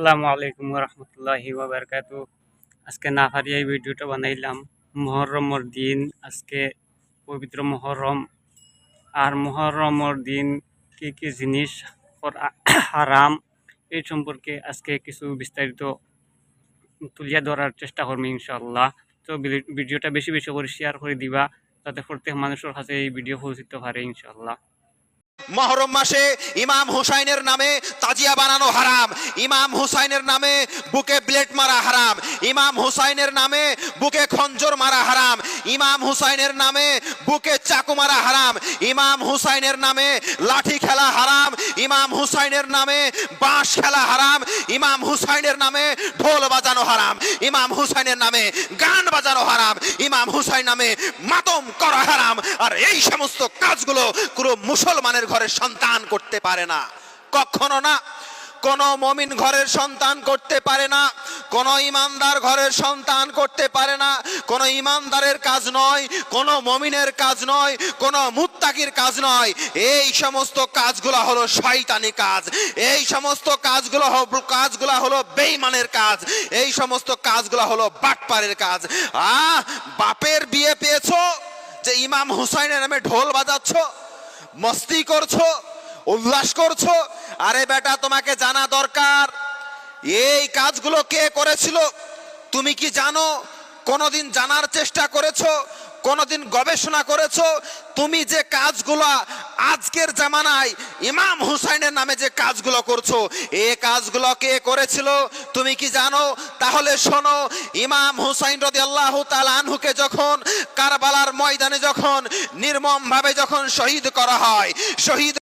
আসসালামু আলাইকুম রহমতুল্লাহি বাবরকাতু আজকে না পারি এই ভিডিওটা বানাইলাম মহরমর দিন। আজকে পবিত্র মহরম আর মহরমর দিন কি কি জিনিস হারাম এই সম্পর্কে আজকে কিছু বিস্তারিত তুলিয়া ধরার চেষ্টা করব ইনশাল্লাহ তো ভিডি- ভিডিওটা বেশি বেশি করে শেয়ার করে দিবা, যাতে প্রত্যেক মানুষের কাছে এই ভিডিও পৌঁছতে পারে ইনশাল্লাহ মহরম মাসে ইমাম হুসাইনের নামে তাজিয়া বানানো হারাম। ইমাম হুসাইনের নামে বুকে ব্লেড মারা হারাম। ইমাম হুসাইনের নামে বুকে খঞ্জর মারা হারাম। ইমাম হুসাইনের নামে বুকে চাকু মারা হারাম। ইমাম হুসাইনের নামে লাঠি খেলা হারাম। ইমাম হুসাইনের নামে বাঁশ খেলা হারাম। ইমাম হুসাইনের নামে ঢোল বাজানো হারাম। ইমাম হুসাইনের নামে গান বাজানো হারাম। ইমাম হুসাইন নামে মাতম করা হারাম। আর এই সমস্ত কাজগুলো কোনো মুসলমানের ঘরে সন্তান করতে পারে না। কখনো না। কোন মমিন ঘরের সন্তান করতে পারে না, কোন ইমানদার ঘরের সন্তান করতে পারে না, কোন ইমানদারের কাজ নয়, কোন মমিনের কাজ নয়, কোন মুত্তাকির কাজ নয়। এই সমস্ত কাজগুলো হলো শয়তানি কাজ, এই সমস্ত কাজগুলো কাজগুলো হলো বেঈমানের কাজ, এই সমস্ত কাজগুলো হলো বাটপারের কাজ। আহ, বাপের বিয়ে পেয়েছ? যে ইমাম হুসাইনের নামে ঢোল বাজাচ্ছ, মস্তি করছ উল্লাস করছ? আরে বেটা, তোমাকে জানা দরকার। এই কাজগুলো কে করেছিল? তুমি কি জানো? কোনোদিন জানার চেষ্টা করেছ? কোনোদিন গবেষণা করেছ? তুমি যে কাজগুলো আজকের জামানায় ইমাম হুসাইনের নামে যে কাজগুলো করছ, এ কাজগুলো কে করেছিল? তুমি কি জানো? তাহলে শোনো, ইমাম হুসাইন রদি আল্লাহ আনহুকে যখন কারবালার ময়দানে যখন নির্মমভাবে যখন শহীদ করা হয়, শহীদ